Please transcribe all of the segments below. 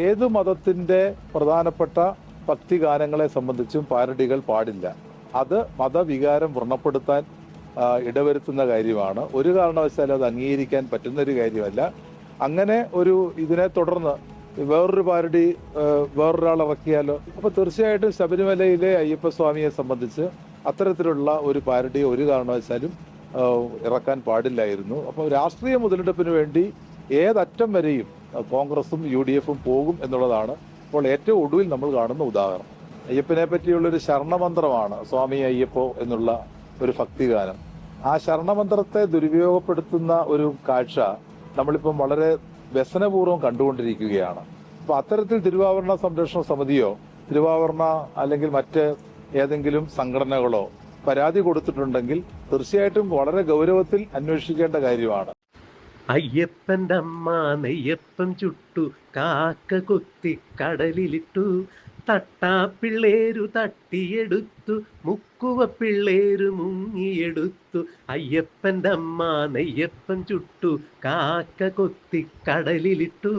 ഏത് മതത്തിന്റെ പ്രധാനപ്പെട്ട ഭക്തി ഗാനങ്ങളെ സംബന്ധിച്ചും പാരഡികൾ പാടില്ല. അത് മതവികാരം വ്രണപ്പെടുത്താൻ ഇടവരുത്തുന്ന കാര്യമാണ്. ഒരു കാരണവശാലും അത് അംഗീകരിക്കാൻ പറ്റുന്ന ഒരു കാര്യമല്ല. അങ്ങനെ ഒരു ഇതിനെ തുടർന്ന് വേറൊരു പാരഡി വേറൊരാൾ ഇറക്കിയാലോ? അപ്പൊ തീർച്ചയായിട്ടും ശബരിമലയിലെ അയ്യപ്പസ്വാമിയെ സംബന്ധിച്ച് അത്തരത്തിലുള്ള ഒരു പാരഡി ഒരു കാരണവശാലും ഇറക്കാൻ പാടില്ലായിരുന്നു. അപ്പോൾ രാഷ്ട്രീയ മുതലെടുപ്പിന് വേണ്ടി ഏതറ്റം വരെയും കോൺഗ്രസും യു ഡി എഫും പോകും എന്നുള്ളതാണ് ഇപ്പോൾ ഏറ്റവും ഒടുവിൽ നമ്മൾ കാണുന്ന ഉദാഹരണം. അയ്യപ്പനെ പറ്റിയുള്ള ഒരു ശരണമന്ത്രമാണ് സ്വാമി അയ്യപ്പോ എന്നുള്ള ഒരു ഭക്തിഗാനം. ആ ശരണമന്ത്രത്തെ ദുരുപയോഗപ്പെടുത്തുന്ന ഒരു കാഴ്ച നമ്മളിപ്പം വളരെ വ്യസനപൂർവം കണ്ടുകൊണ്ടിരിക്കുകയാണ്. അപ്പോൾ അത്തരത്തിൽ തിരുവാഭരണ സംരക്ഷണ സമിതിയോ തിരുവാഭരണ അല്ലെങ്കിൽ മറ്റ് ഏതെങ്കിലും സംഘടനകളോ പരാതി കൊടുത്തിട്ടുണ്ടെങ്കിൽ തീർച്ചയായിട്ടും വളരെ ഗൗരവത്തിൽ അന്വേഷിക്കേണ്ട കാര്യമാണ്. അയ്യപ്പന്റെ അമ്മ നെയ്യപ്പം ചുട്ടു കാക്ക കൊത്തി കടലിലിട്ടു. തട്ടാ പിള്ളേരു തട്ടിയെടുത്തു മുക്കുവ പിള്ളേരു മുങ്ങിയെടുത്തു. അയ്യപ്പന്റെ അമ്മ നെയ്യപ്പം ചുട്ടു കാക്ക കൊത്തി കടലിലിട്ടു.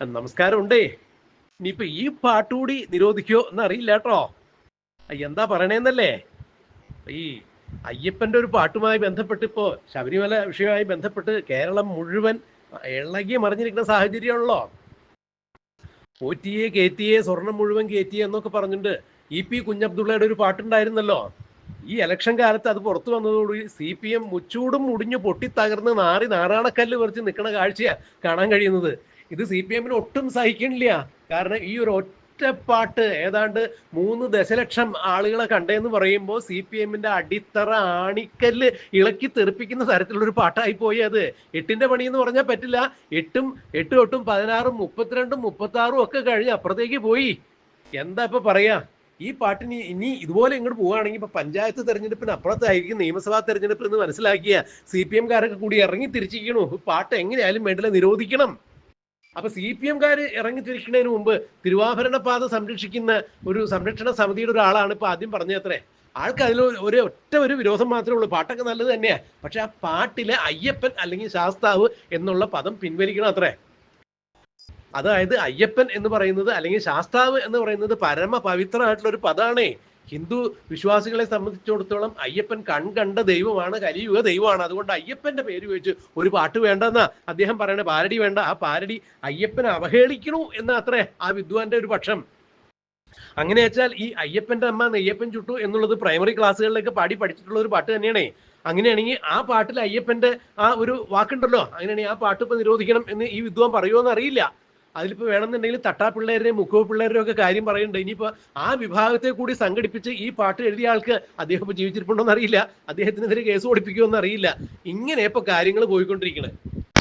നമസ്കാരം ഉണ്ടേ ഇനിയിപ്പോ ഈ പാട്ടുകൂടി നിരോധിക്കോ എന്നറിയില്ല കേട്ടോ എന്താ പറയണേന്നല്ലേ? ഈ അയ്യപ്പന്റെ ഒരു പാട്ടുമായി ബന്ധപ്പെട്ട് ഇപ്പോ ശബരിമല വിഷയമായി ബന്ധപ്പെട്ട് കേരളം മുഴുവൻ ഇളകി മറിഞ്ഞിരിക്കുന്ന സാഹചര്യമാണല്ലോ. പോറ്റിയെ കയറ്റിയെ സ്വർണം മുഴുവൻ കയറ്റിയെ എന്നൊക്കെ പറഞ്ഞിട്ട് ഇ പി കുഞ്ഞബ്ദുള്ളയുടെ ഒരു പാട്ടുണ്ടായിരുന്നല്ലോ. ഈ ഇലക്ഷൻ കാലത്ത് അത് പുറത്തു വന്നതോടുകൂടി സി പി എം മുച്ചൂടും മുടിഞ്ഞു പൊട്ടിത്തകർന്ന് നാറി നാറാണക്കല്ല് പറിച്ച് നിൽക്കുന്ന കാഴ്ചയാണ് കാണാൻ കഴിയുന്നത്. ഇത് സി പി എമ്മിന് ഒട്ടും സഹിക്കണില്ല. കാരണം ഈ ഒരു ഒറ്റപ്പാട്ട്. ഏതാണ്ട് മൂന്ന് ദശലക്ഷം ആളുകളെ കണ്ടെന്ന് പറയുമ്പോൾ സി പി എമ്മിന്റെ അടിത്തറ ആണിക്കല്ല് ഇളക്കി തെറിപ്പിക്കുന്ന തരത്തിലുള്ള ഒരു പാട്ടായി പോയി അത്. എട്ടിന്റെ പണി എന്ന് പറഞ്ഞാൽ പറ്റില്ല. എട്ടും എട്ടും എട്ടും പതിനാറും മുപ്പത്തിരണ്ടും മുപ്പത്തി ആറും ഒക്കെ കഴിഞ്ഞ് അപ്പുറത്തേക്ക് പോയി. എന്താ ഇപ്പൊ പറയാ? ഈ പാട്ടിന് ഇനി ഇതുപോലെ ഇങ്ങോട്ട് പോവുകയാണെങ്കിൽ ഇപ്പൊ പഞ്ചായത്ത് തെരഞ്ഞെടുപ്പിന് അപ്പുറത്തായിരിക്കും നിയമസഭാ തെരഞ്ഞെടുപ്പ് എന്ന് മനസ്സിലാക്കിയ സി പി എംകാരൊക്കെ കൂടി ഇറങ്ങി തിരിച്ചിരിക്കണു. പാട്ട് എങ്ങനെയായാലും വേണ്ടില്ല നിരോധിക്കണം. അപ്പൊ സി പി എംകാർ ഇറങ്ങി തിരിക്കുന്നതിന് മുമ്പ് തിരുവാഭരണ പാത സംരക്ഷിക്കുന്ന ഒരു സംരക്ഷണ സമിതിയുടെ ഒരാളാണ് ഇപ്പൊ ആദ്യം പറഞ്ഞത്രേ. ആൾക്ക് അതിൽ ഒരു ഒറ്റ ഒരു വിരോധം മാത്രമേ ഉള്ളൂ. പാട്ടൊക്കെ നല്ലത് തന്നെയാ. പക്ഷെ ആ പാട്ടിലെ അയ്യപ്പൻ അല്ലെങ്കിൽ ശാസ്താവ് എന്നുള്ള പദം പിൻവലിക്കണം അത്രേ. അതായത് അയ്യപ്പൻ എന്ന് പറയുന്നത് അല്ലെങ്കിൽ ശാസ്താവ് എന്ന് പറയുന്നത് പരമ പവിത്രമായിട്ടുള്ള ഒരു പദാണേ. ഹിന്ദു വിശ്വാസികളെ സംബന്ധിച്ചിടത്തോളം അയ്യപ്പൻ കൺകണ്ട ദൈവമാണ് കലിയുഗ ദൈവമാണ്. അതുകൊണ്ട് അയ്യപ്പന്റെ പേര് വെച്ച് ഒരു പാട്ട് വേണ്ടെന്നാ അദ്ദേഹം പറയണ. പാരടി വേണ്ട. ആ പാരടി അയ്യപ്പനെ അവഹേളിക്കണു എന്ന അത്രേ ആ വിദ്വാന്റെ ഒരു പക്ഷം. അങ്ങനെ വെച്ചാൽ ഈ അയ്യപ്പന്റെ അമ്മ നെയ്യപ്പൻ ചുട്ടു എന്നുള്ളത് പ്രൈമറി ക്ലാസ്സുകളിലേക്ക് പാടി പഠിച്ചിട്ടുള്ള ഒരു പാട്ട് തന്നെയാണേ. അങ്ങനെയാണെങ്കിൽ ആ പാട്ടിൽ അയ്യപ്പന്റെ ആ ഒരു വാക്കുണ്ടല്ലോ. അങ്ങനെയാണെങ്കിൽ ആ പാട്ട് ഇപ്പൊ നിരോധിക്കണം എന്ന് ഈ വിദ്വാൻ പറയുമോ എന്ന് അറിയില്ല. അതിലിപ്പോ വേണമെന്നുണ്ടെങ്കിൽ തട്ടാപ്പിള്ളേരെയും മുക്കോ പിള്ളേരെയും ഒക്കെ കാര്യം പറയുന്നുണ്ട്. ഇനിയിപ്പോ ആ വിഭാഗത്തെ കൂടി സംഘടിപ്പിച്ച് ഈ പാട്ട് എഴുതിയ ആൾക്ക് അദ്ദേഹം ഇപ്പൊ ജീവിച്ചിരിപ്പുണ്ടോ എന്നറിയില്ല. അദ്ദേഹത്തിനെതിരെ കേസ് ഓടിപ്പിക്കുമെന്ന് അറിയില്ല ഇങ്ങനെ ഇപ്പൊ കാര്യങ്ങൾ പോയിക്കൊണ്ടിരിക്കുന്നത്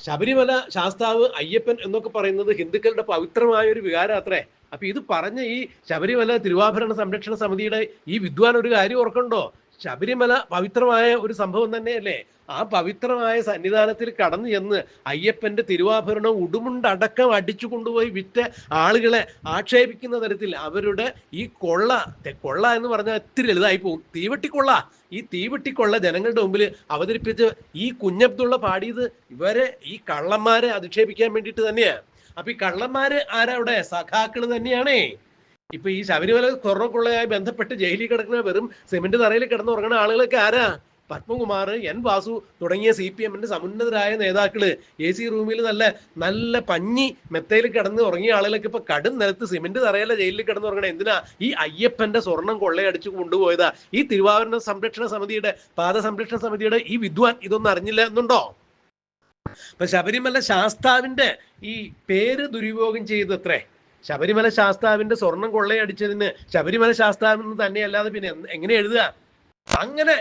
ശബരിമല ശാസ്താവ് അയ്യപ്പൻ എന്നൊക്കെ പറയുന്നത് ഹിന്ദുക്കളുടെ പവിത്രമായ ഒരു വികാരം അത്രേ അപ്പൊ ഇത് പറഞ്ഞ ഈ ശബരിമല തിരുവാഭരണ സംരക്ഷണ സമിതിയുടെ ഈ വിദ്വാൻ ഒരു കാര്യം ഓർക്കണ്ടോ? ശബരിമല പവിത്രമായ ഒരു സംഭവം തന്നെയല്ലേ? ആ പവിത്രമായ സന്നിധാനത്തിൽ കടന്നു ചെന്ന് അയ്യപ്പന്റെ തിരുവാഭരണം ഉടുമുണ്ടടക്കം അടിച്ചു കൊണ്ടുപോയി വിറ്റ ആളുകളെ ആക്ഷേപിക്കുന്ന തരത്തിൽ അവരുടെ ഈ കൊള്ള കൊള്ള എന്ന് പറഞ്ഞാൽ ഇത്തിരി ലളിതായി പോകും തീവട്ടിക്കൊള്ള. ഈ തീവട്ടിക്കൊള്ള ജനങ്ങളുടെ മുമ്പിൽ അവതരിപ്പിച്ച് ഈ കുഞ്ഞബ്ദുള്ള പാടിയത് ഇവരെ ഈ കള്ളന്മാരെ അധിക്ഷേപിക്കാൻ വേണ്ടിയിട്ട് തന്നെയാ. അപ്പൊ ഈ കള്ളന്മാര് ആരാ അവിടെ സഖാക്കൾ തന്നെയാണേ. ഇപ്പൊ ഈ ശബരിമല സ്വർണക്കൊള്ളയായി ബന്ധപ്പെട്ട് ജയിലിൽ കിടക്കുന്ന വെറും സിമന്റ് തറയിൽ കിടന്ന് ഉറങ്ങുന്ന ആളുകളൊക്കെ ആരാ? പത്മകുമാർ എൻ വാസു തുടങ്ങിയ സി പി എമ്മിന്റെ സമുന്നതരായ നേതാക്കൾ. എ സി റൂമിൽ നല്ല നല്ല പഞ്ഞി മെത്തയിൽ കിടന്ന് ഉറങ്ങിയ ആളുകളൊക്കെ ഇപ്പൊ കടും നിലത്ത് സിമന്റ് തറയല്ല ജയിലിൽ കിടന്ന് ഉറങ്ങണേ. എന്തിനാ? ഈ അയ്യപ്പന്റെ സ്വർണം കൊള്ളയടിച്ചു കൊണ്ടുപോയതാ. ഈ തിരുവാഭരണ സംരക്ഷണ സമിതിയുടെ പാത സംരക്ഷണ സമിതിയുടെ ഈ വിദ്വാൻ ഇതൊന്നും അറിഞ്ഞില്ല എന്നുണ്ടോ? ശബരിമല ശാസ്താവിന്റെ ഈ പേര് ദുരുപയോഗം ചെയ്തത്രേ. ശബരിമല ശാസ്താവിന്റെ സ്വർണം കൊള്ളയടിച്ചതിന് ശബരിമല ശാസ്താവ് എന്ന് തന്നെയല്ലാതെ പിന്നെ എങ്ങനെ എഴുതുക? അങ്ങനെ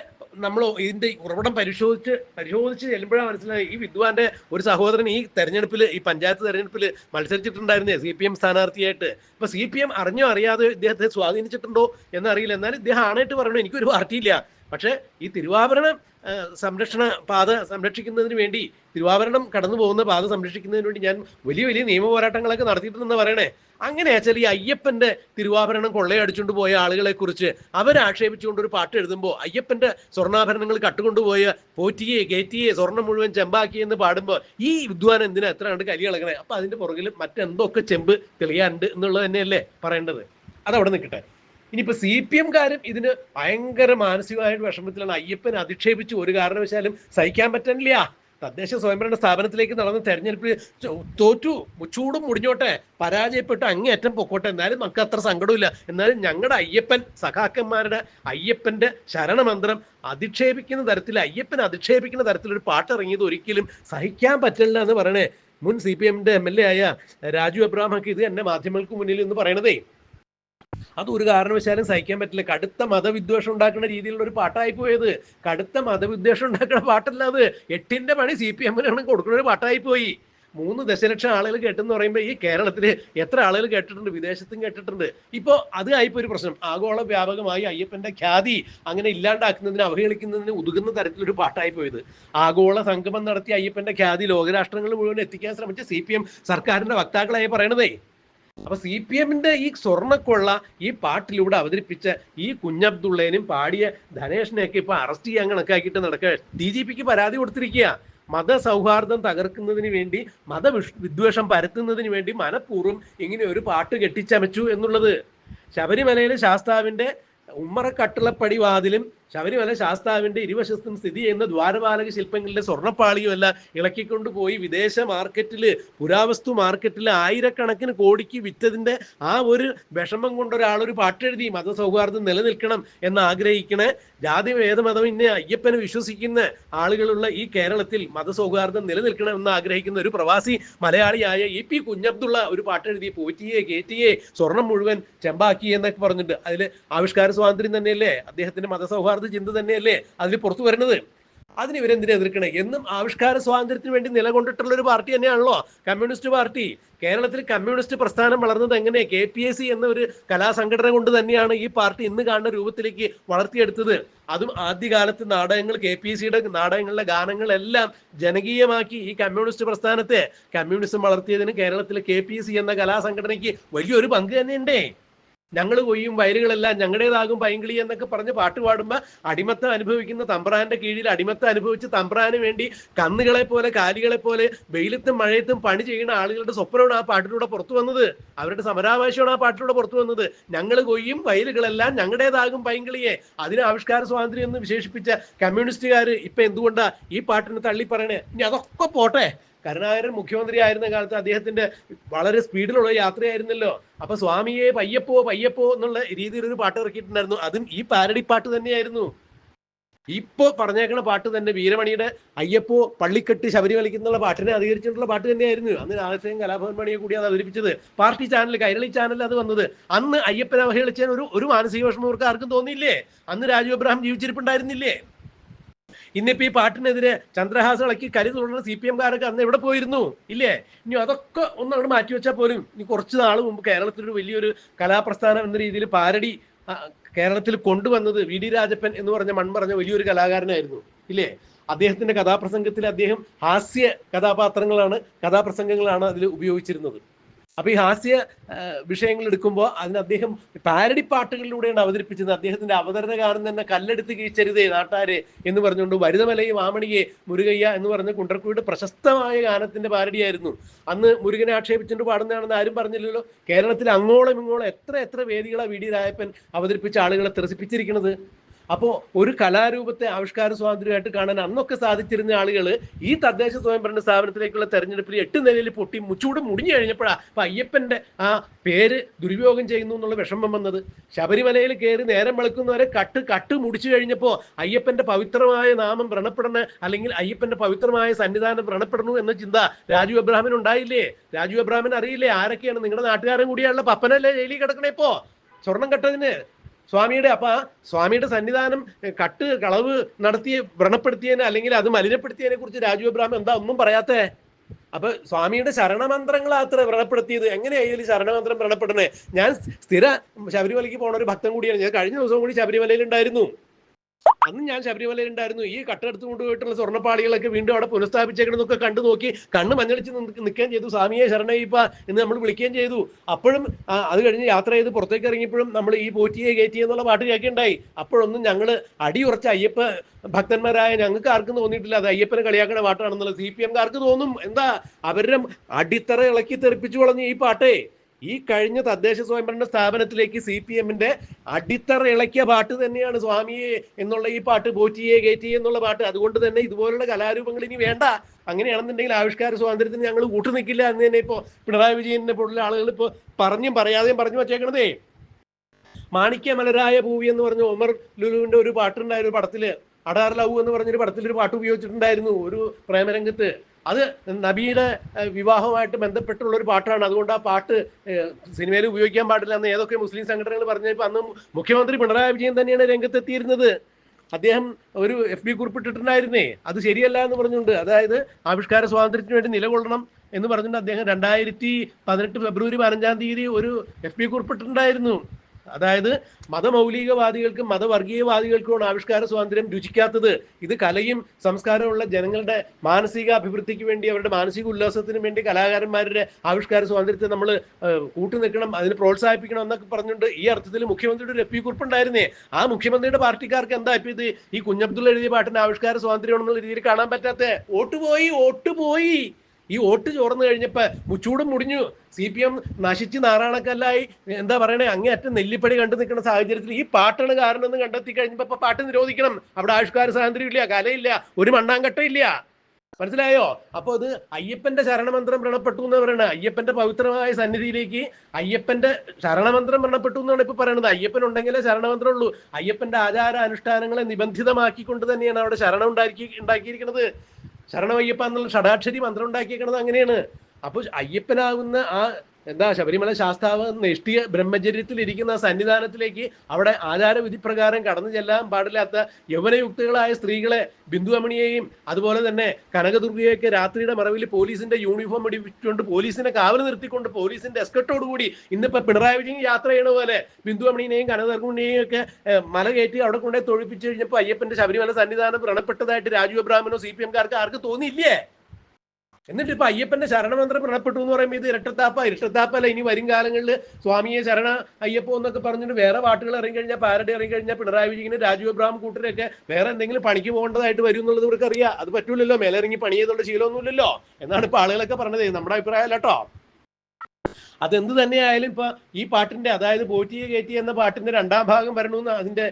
നമ്മൾ ഇതിന്റെ ഉറവിടം പരിശോധിച്ച് പരിശോധിച്ച് ചെല്ലുമ്പോഴാണ് മനസ്സിലായി. ഈ വിദ്വാന്റെ ഒരു സഹോദരൻ ഈ തെരഞ്ഞെടുപ്പിൽ ഈ പഞ്ചായത്ത് തെരഞ്ഞെടുപ്പിൽ മത്സരിച്ചിട്ടുണ്ടായിരുന്നേ സി പി എം സ്ഥാനാർത്ഥിയായിട്ട്. അപ്പൊ സി പി എം അറിഞ്ഞോ അറിയാതെ ഇദ്ദേഹത്തെ സ്വാധീനിച്ചിട്ടുണ്ടോ എന്നറിയില്ല. എന്നാലും ഇദ്ദേഹം ആണായിട്ട് പറഞ്ഞു എനിക്കൊരു പാർട്ടിയില്ല. പക്ഷേ ഈ തിരുവാഭരണ സംരക്ഷണ പാത സംരക്ഷിക്കുന്നതിന് വേണ്ടി തിരുവാഭരണം കടന്നു പോകുന്ന പാത സംരക്ഷിക്കുന്നതിന് വേണ്ടി ഞാൻ വലിയ വലിയ നിയമ പോരാട്ടങ്ങളൊക്കെ നടത്തിയിട്ടുണ്ടെന്ന് പറയണേ. അങ്ങനെ വെച്ചാൽ ഈ അയ്യപ്പന്റെ തിരുവാഭരണം കൊള്ളയടിച്ചുകൊണ്ട് പോയ ആളുകളെ കുറിച്ച് അവരാക്ഷേപിച്ചുകൊണ്ട് ഒരു പാട്ട് എഴുതുമ്പോൾ അയ്യപ്പന്റെ സ്വർണാഭരണങ്ങൾ കട്ടുകൊണ്ടുപോയ പോറ്റിയെ കയറ്റിയെ സ്വർണം മുഴുവൻ ചെമ്പാക്കി എന്ന് പാടുമ്പോൾ ഈ വിദ്വാൻ എന്തിനാ എത്ര കണ്ട് കലി കളകണേ? അപ്പൊ അതിന്റെ പുറകിൽ മറ്റെന്തൊക്കെ ചെമ്പ് തെളിയാനുണ്ട് എന്നുള്ളത് തന്നെയല്ലേ പറയേണ്ടത്. അതവിടെ നിൽക്കട്ടെ. ഇനിയിപ്പോ സി പി എംകാരും ഇതിന് ഭയങ്കര മാനസികമായിട്ട് വിഷമത്തിലാണ്. അയ്യപ്പനെ അധിക്ഷേപിച്ച് ഒരു കാരണവശാലും സഹിക്കാൻ പറ്റണില്ല. തദ്ദേശ സ്വയംഭരണ സ്ഥാപനത്തിലേക്ക് നടന്ന തെരഞ്ഞെടുപ്പിൽ തോറ്റു. ചൂടും മുടിഞ്ഞോട്ടെ. പരാജയപ്പെട്ടു. അങ്ങേയറ്റം പൊക്കോട്ടെ. എന്നാലും നമുക്ക് അത്ര സങ്കടമില്ല എന്നാലും ഞങ്ങളുടെ അയ്യപ്പൻ സഖാക്കന്മാരുടെ അയ്യപ്പന്റെ ശരണമന്ത്രം അധിക്ഷേപിക്കുന്ന തരത്തിൽ അയ്യപ്പൻ അധിക്ഷേപിക്കുന്ന തരത്തിലൊരു പാട്ട് ഇറങ്ങിയത് ഒരിക്കലും സഹിക്കാൻ പറ്റില്ല എന്ന് പറയണേ. മുൻ സി പി എമ്മിന്റെ എം എൽ എ ആയ രാജു അബ്രാഹമൊക്കെ ഇത് എന്നെ മാധ്യമങ്ങൾക്ക് മുന്നിൽ എന്ന് പറയണതേ. അത് ഒരു കാരണവശാലും സഹിക്കാൻ പറ്റില്ല. കടുത്ത മതവിദ്വേഷം ഉണ്ടാക്കുന്ന രീതിയിലുള്ള ഒരു പാട്ടായി പോയത് കടുത്ത മതവിദ്വേഷം ഉണ്ടാക്കുന്ന പാട്ടല്ല അത്. എട്ടിന്റെ പണി സി പി എമ്മിനാണ് കൊടുക്കുന്ന ഒരു പാട്ടായി പോയി മൂന്ന് ദശലക്ഷം ആളുകൾ കേട്ടെന്ന് പറയുമ്പോൾ ഈ കേരളത്തിൽ എത്ര ആളുകൾ കേട്ടിട്ടുണ്ട്? വിദേശത്തും കേട്ടിട്ടുണ്ട്. ഇപ്പോൾ അത് ആയിപ്പോ ഒരു പ്രശ്നം. ആഗോള വ്യാപകമായി അയ്യപ്പന്റെ ഖ്യാതി അങ്ങനെ ഇല്ലാണ്ടാക്കുന്നതിന് അവഹേളിക്കുന്നതിന് ഉതുകുന്ന തരത്തിലൊരു പാട്ടായി പോയത് ആഗോള സംഗമം നടത്തി അയ്യപ്പന്റെ ഖ്യാതി ലോകരാഷ്ട്രങ്ങൾ മുഴുവൻ എത്തിക്കാൻ ശ്രമിച്ച സി സർക്കാരിന്റെ വക്താക്കളായി പറയണതേ. അപ്പൊ സി പി എമ്മിന്റെ ഈ സ്വർണക്കൊള്ള ഈ പാട്ടിലൂടെ അവതരിപ്പിച്ച ഈ കുഞ്ഞബ്ദുള്ളേനും പാടിയ ധനേഷിനെയൊക്കെ ഇപ്പൊ അറസ്റ്റ് ചെയ്യാൻ കണക്കാക്കിയിട്ട് നടക്കുക ഡി ജി പിക്ക് പരാതി കൊടുത്തിരിക്കുക മതസൗഹാർദ്ദം തകർക്കുന്നതിന് വേണ്ടി മത വിദ്വേഷം പരത്തുന്നതിന് വേണ്ടി മനഃപൂർവം ഇങ്ങനെ ഒരു പാട്ട് കെട്ടിച്ചമച്ചു എന്നുള്ളത്. ശബരിമലയിലെ ശാസ്താവിന്റെ ഉമ്മറക്കട്ടിളപ്പടി വാതിലും ശബരിമല ശാസ്താവിന്റെ ഇരുവശത്തും സ്ഥിതി ചെയ്യുന്ന ദ്വാരപാലക ശില്പങ്ങളുടെ സ്വർണപ്പാളിയും അല്ല ഇളക്കിക്കൊണ്ട് പോയി വിദേശ മാർക്കറ്റിൽ പുരാവസ്തു മാർക്കറ്റിൽ ആയിരക്കണക്കിന് കോടിക്ക് വിറ്റതിന്റെ ആ ഒരു വിഷമം കൊണ്ട് ഒരാളൊരു പാട്ടെഴുതി മതസൗഹാർദ്ദം നിലനിൽക്കണം എന്ന് ആഗ്രഹിക്കണ ജാതി ഭേദമതം ഇന്ന് അയ്യപ്പനെ വിശ്വസിക്കുന്ന ആളുകളുള്ള ഈ കേരളത്തിൽ മതസൗഹാർദ്ദം നിലനിൽക്കണം എന്ന് ആഗ്രഹിക്കുന്ന ഒരു പ്രവാസി മലയാളിയായ ഇ പി കുഞ്ഞബ്ദുള്ള ഒരു പാട്ടെഴുതി പോറ്റിയെ കേറ്റിയെ സ്വർണം മുഴുവൻ ചെമ്പാക്കി എന്നൊക്കെ പറഞ്ഞിട്ട് അതിൽ ആവിഷ്കാര സ്വാതന്ത്ര്യം തന്നെയല്ലേ? അദ്ദേഹത്തിന്റെ മതസൗഹാർദ്ദ ചിന്ത തന്നെയല്ലേ അതിൽ പുറത്തു വരുന്നത്? അതിന് ഇവരെന്തിനെ എതിർക്കണേ? എന്നും ആവിഷ്കാര സ്വാതന്ത്ര്യത്തിന് വേണ്ടി നിലകൊണ്ടിട്ടുള്ള ഒരു പാർട്ടി തന്നെയാണല്ലോ കമ്മ്യൂണിസ്റ്റ് പാർട്ടി. കേരളത്തിൽ കമ്മ്യൂണിസ്റ്റ് പ്രസ്ഥാനം വളർന്നത് എങ്ങനെ? കെ പി എസ് സി എന്ന ഒരു കലാസംഘടന കൊണ്ട് തന്നെയാണ് ഈ പാർട്ടി ഇന്ന് കാണുന്ന രൂപത്തിലേക്ക് വളർത്തിയെടുത്തത്. അതും ആദ്യകാലത്ത് നാടകങ്ങൾ കെ പി എസ് സിയുടെ നാടകങ്ങളിലെ ഗാനങ്ങളെല്ലാം ജനകീയമാക്കി ഈ കമ്മ്യൂണിസ്റ്റ് പ്രസ്ഥാനത്തെ. കമ്മ്യൂണിസം വളർത്തിയതിന് കേരളത്തിലെ കെ പി എസ് സി എന്ന കലാസംഘടനയ്ക്ക് വലിയൊരു പങ്ക് തന്നെയുണ്ടേ. ഞങ്ങൾ കൊയ്യും വയലുകളെല്ലാം ഞങ്ങളുടേതാകും പൈങ്കിളി എന്നൊക്കെ പറഞ്ഞ് പാട്ട് പാടുമ്പോൾ അടിമത്തം അനുഭവിക്കുന്ന തമ്പ്രാന്റെ കീഴിൽ അടിമത്തം അനുഭവിച്ച് തമ്പ്രാന് വേണ്ടി കന്നുകളെ പോലെ കാലികളെ പോലെ വെയിലത്തും മഴയത്തും പണി ചെയ്യുന്ന ആളുകളുടെ സ്വപ്നമാണ് ആ പാട്ടിലൂടെ പുറത്തു വന്നത്. അവരുടെ സമരാവേശമാണ് ആ പാട്ടിലൂടെ പുറത്തു വന്നത്. ഞങ്ങൾ കൊയ്യും വയലുകളെല്ലാം ഞങ്ങളുടേതാകും പൈങ്കിളിയെ. അതിന് ആവിഷ്കാര സ്വാതന്ത്ര്യം എന്ന് വിശേഷിപ്പിച്ച കമ്മ്യൂണിസ്റ്റുകാർ ഇപ്പൊ എന്തുകൊണ്ടാ ഈ പാട്ടിന് തള്ളി പറയണേ? ഇനി അതൊക്കെ പോട്ടെ. കരുണാകരൻ മുഖ്യമന്ത്രി ആയിരുന്ന കാലത്ത് അദ്ദേഹത്തിന്റെ വളരെ സ്പീഡിലുള്ള യാത്രയായിരുന്നല്ലോ. അപ്പൊ സ്വാമിയെ പയ്യപ്പോ പയ്യപ്പോ എന്നുള്ള രീതിയിൽ ഒരു പാട്ട് ഇറക്കിയിട്ടുണ്ടായിരുന്നു. അതും ഈ പാരഡി പാട്ട് തന്നെയായിരുന്നു. ഇപ്പോ പറഞ്ഞേക്കുന്ന പാട്ട് തന്നെ വീരമണിയുടെ അയ്യപ്പോ പള്ളിക്കെട്ട് ശബരിമലയ്ക്ക് എന്നുള്ള പാട്ടിനെ അധികരിച്ചിട്ടുള്ള പാട്ട് തന്നെയായിരുന്നു. അന്ന് രാജസേൻ കലാഭവൻ മണിയെ കൂടി അത് അവതരിപ്പിച്ചത്. പാർട്ടി ചാനൽ കൈരളി ചാനലിൽ അത് വന്നത്. അന്ന് അയ്യപ്പനെ അവഹേളിച്ചതിന് ഒരു ഒരു മാനസിക വിഷമം ആർക്കും തോന്നിയില്ലേ? അന്ന് രാജു അബ്രഹാം ജീവിച്ചിരിപ്പുണ്ടായിരുന്നില്ലേ? ഇന്നിപ്പോ ഈ പാട്ടിനെതിരെ ചന്ദ്രഹാസ് ഇളക്കി കരി തുടർന്ന സി പി എംകാരൊക്കെ അന്ന് എവിടെ പോയിരുന്നു? ഇല്ലേ? ഇനി അതൊക്കെ ഒന്ന് മാറ്റി വെച്ചാൽ പോലും ഇനി കുറച്ച് നാൾ മുമ്പ് കേരളത്തിലൊരു വലിയൊരു കലാപ്രസ്ഥാനം എന്ന രീതിയിൽ പാരടി കേരളത്തിൽ കൊണ്ടുവന്നത് വി ഡി രാജപ്പൻ എന്ന് പറഞ്ഞ മൺമറഞ്ഞ വലിയൊരു കലാകാരനായിരുന്നു. ഇല്ലേ? അദ്ദേഹത്തിന്റെ കഥാപ്രസംഗത്തിൽ അദ്ദേഹം ഹാസ്യ കഥാപാത്രങ്ങളാണ് കഥാപ്രസംഗങ്ങളാണ് അതിൽ ഉപയോഗിച്ചിരുന്നത്. അപ്പൊ ഈ ഹാസ്യ വിഷയങ്ങൾ എടുക്കുമ്പോൾ അതിന് അദ്ദേഹം പാരഡി പാട്ടുകളിലൂടെയാണ് അവതരിപ്പിച്ചത്. അദ്ദേഹത്തിന്റെ അവതരണ കാരണം തന്നെ കല്ലെടുത്ത് കീഴ്ച്ചരുതേ നാട്ടാരെ എന്ന് പറഞ്ഞുകൊണ്ട് വരുതമലയും ആമണിയെ മുരുകയ്യ എന്ന് പറഞ്ഞ കുണ്ടർക്കുയുടെ പ്രശസ്തമായ ഗാനത്തിന്റെ പാരഡിയായിരുന്നു അന്ന് മുരുകനെ ആക്ഷേപിച്ചുകൊണ്ട് പാടുന്നതാണെന്ന് ആരും പറഞ്ഞില്ലല്ലോ. കേരളത്തിൽ അങ്ങോളം ഇങ്ങോളം എത്ര എത്ര വേദികളാണ് വി ഡി രായപ്പൻ അവതരിപ്പിച്ച ആളുകളെ ത്രസിപ്പിച്ചിരിക്കുന്നത് അപ്പോൾ ഒരു കലാരൂപത്തെ ആവിഷ്കാര സ്വാതന്ത്ര്യമായിട്ട് കാണാൻ അന്നൊക്കെ സാധിച്ചിരുന്ന ആളുകൾ ഈ തദ്ദേശ സ്വയംഭരണ സ്ഥാപനത്തിലേക്കുള്ള തെരഞ്ഞെടുപ്പിൽ എട്ട് നിലയിൽ പൊട്ടി മുച്ചൂട് മുടിഞ്ഞു കഴിഞ്ഞപ്പോഴാണ് അപ്പൊ അയ്യപ്പന്റെ ആ പേര് ദുരുപയോഗം ചെയ്യുന്നു എന്നുള്ള വിഷമം വന്നത്. ശബരിമലയിൽ കയറി നേരം വെളുക്കുന്നവരെ കട്ട് കട്ട് മുടിച്ചു കഴിഞ്ഞപ്പോൾ അയ്യപ്പന്റെ പവിത്രമായ നാമം വ്രണപ്പെടണ അല്ലെങ്കിൽ അയ്യപ്പന്റെ പവിത്രമായ സന്നിധാനം വ്രണപ്പെടണു എന്ന ചിന്ത രാജു അബ്രാഹിമിന് ഉണ്ടായില്ലേ? രാജു അബ്രാഹിമിന് അറിയില്ലേ? ആരൊക്കെയാണ് നിങ്ങളുടെ നാട്ടുകാരൻ കൂടിയാണല്ലോ പപ്പനല്ലേ ജയിലിൽ കിടക്കണേ ഇപ്പോ? സ്വർണം കട്ടതിന് സ്വാമിയുടെ അപ്പൊ സ്വാമിയുടെ സന്നിധാനം കട്ട് കളവ് നടത്തി വ്രണപ്പെടുത്തിയതിനെ അല്ലെങ്കിൽ അത് മലിനപ്പെടുത്തിയതിനെ കുറിച്ച് രാജു അബ്രാഹിം എന്താ ഒന്നും പറയാത്തേ? അപ്പൊ സ്വാമിയുടെ ശരണമന്ത്രങ്ങളാ അത്ര വ്രണപ്പെടുത്തിയത് എങ്ങനെയായാലും ശരണമന്ത്രം വ്രണപ്പെടണേ? ഞാൻ സ്ഥിര ശബരിമലയ്ക്ക് പോണ ഒരു ഭക്തൻ കൂടിയാണ്. ഞാൻ കഴിഞ്ഞ ദിവസം കൂടി ശബരിമലയിൽ ഉണ്ടായിരുന്നു അന്ന് ഞാൻ ശബരിമലയിൽ ഉണ്ടായിരുന്നു. ഈ കട്ടെടുത്ത് കൊണ്ടുപോയിട്ടുള്ള സ്വർണപ്പാളികളൊക്കെ വീണ്ടും അവിടെ പുനഃസ്ഥാപിച്ചേക്കണമെന്നൊക്കെ കണ്ടു നോക്കി. കണ്ണ് മഞ്ഞളിച്ച് നിൽക്കുകയും ചെയ്തു. സ്വാമിയെ ശരണയ്യപ്പ എന്ന് നമ്മൾ വിളിക്കുകയും ചെയ്തു. അപ്പോഴും അത് കഴിഞ്ഞ് യാത്ര ചെയ്ത് പുറത്തേക്ക് ഇറങ്ങിയപ്പോഴും നമ്മൾ ഈ പോറ്റിയെ കയറ്റി എന്നുള്ള പാട്ട് കേൾക്കുകയുണ്ടായി അപ്പോഴൊന്നും ഞങ്ങൾ അടിയുറച്ച അയ്യപ്പ ഭക്തന്മാരായ ഞങ്ങൾക്ക് ആർക്കും തോന്നിയിട്ടില്ല. അത് അയ്യപ്പനെ കളിയാക്കുന്ന പാട്ടാണെന്നുള്ളത് സി പി എംകാർക്ക് തോന്നും. എന്താ? അവരുടെ അടിത്തറ ഇളക്കി തെറിപ്പിച്ചു കളഞ്ഞു ഈ പാട്ടേ. ഈ കഴിഞ്ഞ തദ്ദേശ സ്വയംഭരണ സ്ഥാപനത്തിലേക്ക് സി പി എമ്മിന്റെ അടിത്തറ ഇളക്കിയ പാട്ട് തന്നെയാണ് സ്വാമിയെ എന്നുള്ള ഈ പാട്ട് പോറ്റിയെ കയറ്റിയെ എന്നുള്ള പാട്ട്. അതുകൊണ്ട് തന്നെ ഇതുപോലുള്ള കലാരൂപങ്ങൾ ഇനി വേണ്ട. അങ്ങനെയാണെന്നുണ്ടെങ്കിൽ ആവിഷ്കാര സ്വാതന്ത്ര്യത്തിന് ഞങ്ങൾ കൂട്ടുനിൽക്കില്ല എന്ന് തന്നെ ഇപ്പോൾ പിണറായി വിജയനെ പോലുള്ള ആളുകൾ ഇപ്പോൾ പറഞ്ഞും പറയാതെയും പറഞ്ഞു വച്ചേക്കണതേ. മാണിക്യ മലരായ ഭൂവി എന്ന് പറഞ്ഞ ഒമർ ലുലുവിന്റെ ഒരു പാട്ടുണ്ടായിരുന്നു പടത്തിൽ അടാർ ലവ് എന്ന് പറഞ്ഞൊരു പടത്തിൽ ഒരു പാട്ട് ഉപയോഗിച്ചിട്ടുണ്ടായിരുന്നു ഒരു പ്രേമരംഗത്ത്. അത് നബിയുടെ വിവാഹവുമായിട്ട് ബന്ധപ്പെട്ടുള്ള ഒരു പാട്ടാണ്. അതുകൊണ്ട് ആ പാട്ട് സിനിമയിൽ ഉപയോഗിക്കാൻ പാടില്ല എന്ന് ഏതൊക്കെ മുസ്ലിം സംഘടനകൾ പറഞ്ഞപ്പോൾ അന്ന് മുഖ്യമന്ത്രി പിണറായി വിജയൻ തന്നെയാണ് രംഗത്തെത്തിയിരുന്നത്. അദ്ദേഹം ഒരു എഫ് ബി കുറിപ്പിട്ടിട്ടുണ്ടായിരുന്നേ. അത് ശരിയല്ല എന്ന് പറഞ്ഞുകൊണ്ട് അതായത് ആവിഷ്കാര സ്വാതന്ത്ര്യത്തിന് വേണ്ടി നിലകൊള്ളണം എന്ന് പറഞ്ഞുകൊണ്ട് അദ്ദേഹം രണ്ടായിരത്തി പതിനെട്ട് ഫെബ്രുവരി പതിനഞ്ചാം തീയതി ഒരു എഫ് ബി കുറിപ്പിട്ടിട്ടുണ്ടായിരുന്നു. അതായത് മതമൗലികവാദികൾക്ക് മതവർഗീയവാദികൾക്കുമാണ് ആവിഷ്കാര സ്വാതന്ത്ര്യം രുചിക്കാത്തത്. ഇത് കലയും സംസ്കാരമുള്ള ജനങ്ങളുടെ മാനസിക അഭിവൃദ്ധിക്ക് വേണ്ടി അവരുടെ മാനസിക ഉല്ലാസത്തിനും വേണ്ടി കലാകാരന്മാരുടെ ആവിഷ്കാര സ്വാതന്ത്ര്യത്തെ നമ്മൾ കൂട്ടുനിൽക്കണം അതിന് പ്രോത്സാഹിപ്പിക്കണം എന്നൊക്കെ പറഞ്ഞുകൊണ്ട് ഈ അർത്ഥത്തിൽ മുഖ്യമന്ത്രിയുടെ ഒരു കുറിപ്പുണ്ടായിരുന്നേ ആ മുഖ്യമന്ത്രിയുടെ പാർട്ടിക്കാർക്ക് എന്താ ഇപ്പൊ ഇത്? ഈ കുഞ്ഞബ്ദുള്ള എഴുതിയ പാട്ടിന്റെ ആവിഷ്കാര സ്വാതന്ത്ര്യമാണെന്നുള്ള രീതിയിൽ കാണാൻ പറ്റാത്ത? വോട്ട് പോയി വോട്ട് പോയി ഈ വോട്ട് ചോർന്നു കഴിഞ്ഞപ്പോ മുച്ചൂടും മുടിഞ്ഞു. സി പി എം നശിച്ച് നാറാണക്കല്ലായി. എന്താ പറയണേ? അങ്ങേയറ്റം നെല്ലിപ്പടി കണ്ടു നിൽക്കുന്ന സാഹചര്യത്തിൽ ഈ പാട്ടാണ് കാരണം എന്ന് കണ്ടെത്തി കഴിഞ്ഞപ്പോ ഇപ്പൊ പാട്ട് നിരോധിക്കണം. അവിടെ ആവിഷ്കാര സ്വാതന്ത്ര്യം ഇല്ല കലയില്ല ഒരു മണ്ണാങ്കട്ട ഇല്ല. മനസ്സിലായോ? അപ്പൊ അത് അയ്യപ്പന്റെ ശരണമന്ത്രം വ്രണപ്പെട്ടു എന്ന് പറയുന്നത് അയ്യപ്പന്റെ പവിത്രമായ സന്നിധിയിലേക്ക് അയ്യപ്പന്റെ ശരണമന്ത്രം വ്രണപ്പെട്ടു എന്നാണ് ഇപ്പൊ പറയുന്നത് അയ്യപ്പൻ ഉണ്ടെങ്കിലേ ശരണമന്ത്രം ഉള്ളൂ. അയ്യപ്പന്റെ ആചാര അനുഷ്ഠാനങ്ങളെ നിബന്ധിതമാക്കിക്കൊണ്ട് തന്നെയാണ് അവിടെ ശരണം ഉണ്ടാക്കി ഉണ്ടാക്കിയിരിക്കുന്നത്. ശരണമയ്യപ്പ എന്നുള്ള ഷടാക്ഷരി മന്ത്രം ഉണ്ടാക്കിയേക്കണത് അങ്ങനെയാണ്. അപ്പൊ അയ്യപ്പനാകുന്ന ആ എന്താ ശബരിമല ശാസ്താവ് നിഷ്ഠിയ ബ്രഹ്മചര്യത്തിൽ ഇരിക്കുന്ന സന്നിധാനത്തിലേക്ക് അവിടെ ആചാരവിധി പ്രകാരം കടന്നു ചെല്ലാൻ പാടില്ലാത്ത യൗവനയുക്തികളായ സ്ത്രീകളെ ബിന്ദുവമണിയെയും അതുപോലെ തന്നെ കനകദുർഗയൊക്കെ രാത്രിയുടെ മറവിൽ പോലീസിന്റെ യൂണിഫോം ഇടിച്ചുകൊണ്ട് പോലീസിനെ കാവൽ നിർത്തിക്കൊണ്ട് പോലീസിന്റെ എസ്കട്ടോടുകൂടി ഇന്നിപ്പോ പിണറായി വിജയൻ യാത്ര ചെയ്യണ പോലെ ബിന്ദുവമണിനെയും കനകദുർഗുണിയെയും ഒക്കെ മല കയറ്റി അവിടെ കൊണ്ടുപോയി തൊഴിപ്പിച്ചു കഴിഞ്ഞപ്പോൾ അയ്യപ്പന്റെ ശബരിമല സന്നിധാനം വ്രണപ്പെട്ടതായിട്ട് രാജു അബ്രാഹ്മനോ സി പി എംകാർക്ക് ആർക്ക് തോന്നിയില്ലേ? എന്നിട്ട് ഇപ്പൊ അയ്യപ്പന്റെ ശരണമന്ത്രം പ്രണപ്പെട്ടു എന്ന് പറയുമ്പോൾ ഇത് ഇരട്ടത്താപ്പ ഇരട്ടത്താപ്പല്ല. ഇനി വരും കാലങ്ങളിൽ സ്വാമിയെ ശരണ അയ്യപ്പോ എന്നൊക്കെ പറഞ്ഞിട്ട് വേറെ പാട്ടുകൾ ഇറങ്ങിക്കഴിഞ്ഞാൽ പാരഡി ഇറങ്ങി കഴിഞ്ഞാൽ പിണറായി വിജയന് രാജീവ് അബ്രാം കൂട്ടരൊക്കെ വേറെ എന്തെങ്കിലും പണിക്ക് പോകേണ്ടതായിട്ട് വരും എന്നുള്ളത് ഇവർക്ക് അറിയാം. അത് പറ്റൂലല്ലോ. മേലിറങ്ങി പണി ചെയ്തുകൊണ്ട് ശീലമൊന്നുമില്ലല്ലോ. എന്നാണ് ഇപ്പൊ ആളുകളൊക്കെ പറഞ്ഞത്. നമ്മുടെ അഭിപ്രായം അല്ല കേട്ടോ. അതെന്ത് തന്നെയായാലും ഇപ്പൊ ഈ പാട്ടിന്റെ അതായത് പോറ്റിയെ കയറ്റി എന്ന പാട്ടിന്റെ രണ്ടാം ഭാഗം വരണമെന്ന് അതിന്റെ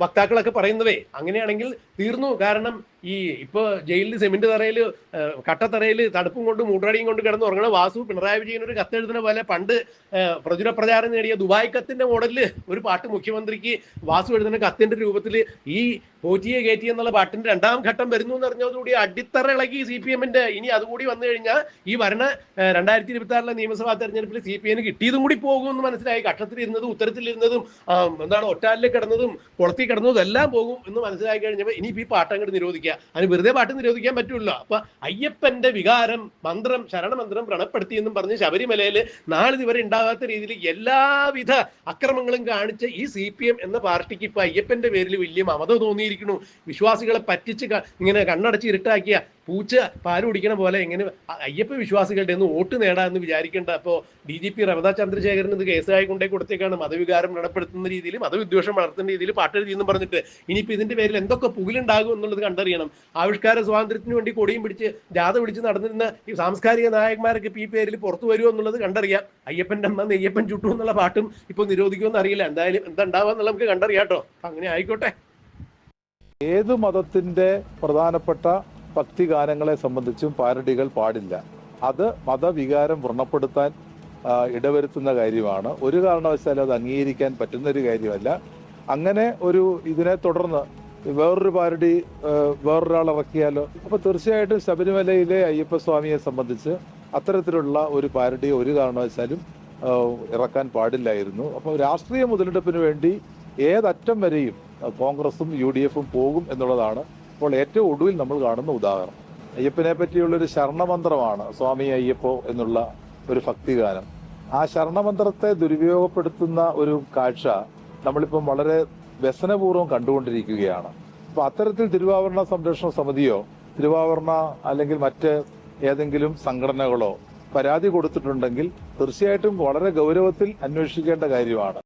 വക്താക്കളൊക്കെ പറയുന്നവേ അങ്ങനെയാണെങ്കിൽ തീർന്നു. കാരണം ഈ ഇപ്പൊ ജയിലിൽ സിമെന്റ് തറയിൽ കട്ടത്തറയിൽ തണുപ്പും കൊണ്ട് മൂടടിയും കൊണ്ട് കിടന്ന് ഉറങ്ങണ വാസു പിണറായി വിജയൻ ഒരു കത്തെഴുതുന്ന പോലെ പണ്ട് പ്രചുര പ്രചാരം നേടിയ ദുബായ് കത്തിന്റെ മോഡലിൽ ഒരു പാട്ട് മുഖ്യമന്ത്രിക്ക് വാസു എഴുതുന്ന കത്തിന്റെ രൂപത്തിൽ ഈ പോറ്റിയെ കയറ്റി എന്നുള്ള പാട്ടിന്റെ രണ്ടാം ഘട്ടം വരുന്നു എന്ന് അറിഞ്ഞതോടുകൂടി അടിത്തറ ഇളകി സി പി എമ്മിന്റെ ഇനി അതുകൂടി വന്നു കഴിഞ്ഞാൽ ഈ ഭരണ രണ്ടായിരത്തി ഇരുപത്തി ആറിലെ നിയമസഭാ തെരഞ്ഞെടുപ്പിൽ സി പി എമ്മിന് കിട്ടിയതും കൂടി പോകുമെന്ന് മനസ്സിലായി. കക്ഷത്തിലിരുന്നതും ഉത്തരത്തിലിരുന്നതും എന്താണ് ഒറ്റാലിൽ കിടന്നതും കുളത്തിൽ കിടന്നതും എല്ലാം പോകും എന്ന് മനസ്സിലാക്കി കഴിഞ്ഞപ്പോൾ ഇനി ഈ പാട്ട് അങ്ങോട്ട് നിരോധിക്കുക അതിന് വെറുതെ പാട്ട് നിരോധിക്കാൻ പറ്റുള്ളൂ അപ്പൊ അയ്യപ്പന്റെ വികാരം മന്ത്രം ശരണമന്ത്രം പ്രണപ്പെടുത്തി എന്നും പറഞ്ഞ് ശബരിമലയിൽ നാളിതുവരെ ഉണ്ടാകാത്ത രീതിയിൽ എല്ലാവിധ അക്രമങ്ങളും കാണിച്ച ഈ സി പി എം എന്ന പാർട്ടിക്ക് ഇപ്പൊ അയ്യപ്പന്റെ പേരിൽ വലിയ മമത തോന്നിയിരിക്കുന്നു. വിശ്വാസികളെ പറ്റിച്ച് ഇങ്ങനെ കണ്ണടച്ച് ഇരുട്ടാക്കിയ പൂച്ച പാൽ പോലെ എങ്ങനെ അയ്യപ്പ വിശ്വാസികളുടെ ഒന്ന് വോട്ട് നേടാമെന്ന് വിചാരിക്കേണ്ട അപ്പോൾ D G P Ravada Chandrasekharan ഇത് കേസായി കൊണ്ടേ കൊടുത്തേക്കാണ് മതവികാരം നടപ്പെടുത്തുന്ന രീതിയിൽ മതവിദ്വേഷം വളർത്തുന്ന രീതിയിൽ പാട്ടെഴുതി എന്ന് പറഞ്ഞിട്ട്. ഇനിയിപ്പോൾ ഇതിന്റെ പേരിൽ എന്തൊക്കെ പുകിലുണ്ടാകും എന്നുള്ളത് കണ്ടറിയണം. ആവിഷ്കാര സ്വാതന്ത്ര്യത്തിന് വേണ്ടി കൊടിയും പിടിച്ച് ജാഥ പിടിച്ച് നടന്നിരുന്ന ഈ സാംസ്കാരിക നായകന്മാരൊക്കെ ഈ പേരിൽ പുറത്തു വരുമോ എന്നുള്ളത് കണ്ടറിയാം. അയ്യപ്പന്റെ അമ്മ നെയ്യപ്പൻ ചുട്ടു എന്നുള്ള പാട്ടും ഇപ്പോൾ നിരോധിക്കുമെന്ന് അറിയില്ല എന്തായാലും എന്താ എന്നുള്ളത് നമുക്ക് കണ്ടറിയാം കേട്ടോ അങ്ങനെ ആയിക്കോട്ടെ. ഏത് മതത്തിന്റെ പ്രധാനപ്പെട്ട ഭക്തി ഗാനങ്ങളെ സംബന്ധിച്ചും പാരഡികൾ പാടില്ല. അത് മതവികാരം വ്രണപ്പെടുത്താൻ ഇടവരുത്തുന്ന കാര്യമാണ്. ഒരു കാരണവശാലും അത് അംഗീകരിക്കാൻ പറ്റുന്ന ഒരു കാര്യമല്ല. അങ്ങനെ ഒരു ഇതിനെ തുടർന്ന് വേറൊരു പാരടി വേറൊരാൾ ഇറക്കിയാലോ? അപ്പൊ തീർച്ചയായിട്ടും ശബരിമലയിലെ അയ്യപ്പസ്വാമിയെ സംബന്ധിച്ച് അത്തരത്തിലുള്ള ഒരു പാരടി ഒരു കാരണവശാലും ഇറക്കാൻ പാടില്ലായിരുന്നു. അപ്പോൾ രാഷ്ട്രീയ മുതലെടുപ്പിന് വേണ്ടി ഏതറ്റം വരെയും കോൺഗ്രസും യു ഡി എഫും പോകും എന്നുള്ളതാണ് ഇപ്പോൾ ഏറ്റവും ഒടുവിൽ നമ്മൾ കാണുന്ന ഉദാഹരണം. അയ്യപ്പനെ പറ്റിയുള്ളൊരു ശരണമന്ത്രമാണ് സ്വാമി അയ്യപ്പോ എന്നുള്ള ഒരു ഭക്തിഗാനം. ആ ശരണമന്ത്രത്തെ ദുരുപയോഗപ്പെടുത്തുന്ന ഒരു കാഴ്ച നമ്മളിപ്പം വളരെ വ്യസനപൂർവം കണ്ടുകൊണ്ടിരിക്കുകയാണ്. അപ്പൊ അത്തരത്തിൽ തിരുവാഭരണ സംരക്ഷണ സമിതിയോ തിരുവാഭരണ അല്ലെങ്കിൽ മറ്റ് ഏതെങ്കിലും സംഘടനകളോ പരാതി കൊടുത്തിട്ടുണ്ടെങ്കിൽ തീർച്ചയായിട്ടും വളരെ ഗൗരവത്തിൽ അന്വേഷിക്കേണ്ട കാര്യമാണ്.